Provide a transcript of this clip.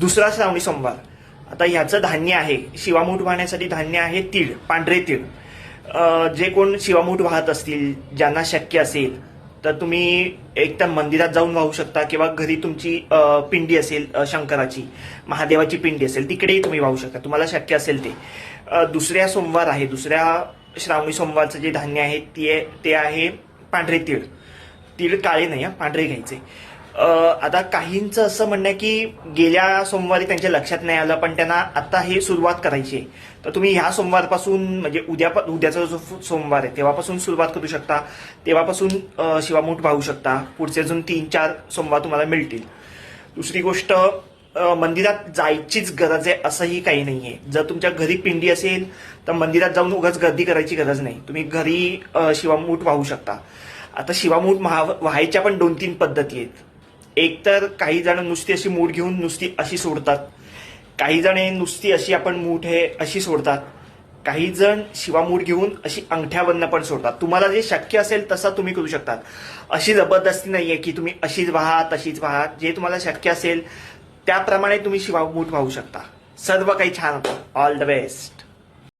दुसरा श्रावणी सोमवार. आता ह्याचं धान्य आहे शिवामूठ वाहण्यासाठी धान्य आहे तीळ पांढरे तीळ. जे कोण शिवामूठ वाहत असतील ज्यांना शक्य असेल तर तुम्ही एकतर मंदिरात जाऊन वाहू शकता किंवा घरी तुमची पिंडी असेल शंकराची महादेवाची पिंडी असेल तिकडेही तुम्ही वाहू शकता तुम्हाला शक्य असेल ते. दुसऱ्या सोमवार आहे दुसऱ्या श्रावणी सोमवारचं जे धान्य आहे ते ते आहे पांढरे तीळ. तीळ काळे नाही हां पांढरे घ्यायचे. आता काहींचं असं म्हणणं आहे की गेल्या सोमवारी त्यांच्या लक्षात नाही आलं पण त्यांना आता हे सुरुवात करायची आहे. तर तुम्ही ह्या सोमवारपासून म्हणजे उद्या उद्याचा जो सोमवार आहे तेव्हापासून सुरुवात करू शकता. तेव्हापासून शिवामूठ वाहू शकता. पुढचे अजून तीन चार सोमवार तुम्हाला मिळतील. दुसरी गोष्ट मंदिरात जायचीच गरज आहे असंही काही नाही आहे जर तुमच्या घरी पिंडी असेल तर मंदिरात जाऊन उगाच गर्दी करायची गरज नाही. तुम्ही घरी शिवामूठ वाहू शकता. आता शिवामूठ महा व्हायच्या पण दोन तीन पद्धती आहेत. एकतर काही जण नुसती अशी मूठ घेऊन नुसती अशी सोडतात. काही जण नुसती अशी आपण मूठ हे अशी सोडतात. काही जण शिवामूठ घेऊन अशी अंगठ्यावरनं पण सोडतात. तुम्हाला जे शक्य असेल तसं तुम्ही करू शकतात. अशी जबरदस्ती नाही आहे की तुम्ही अशीच व्हा तशीच व्हा. जे तुम्हाला शक्य असेल त्याप्रमाणे तुम्ही शिवामूठ वाहू शकता. सर्व काही छान होतं. All the best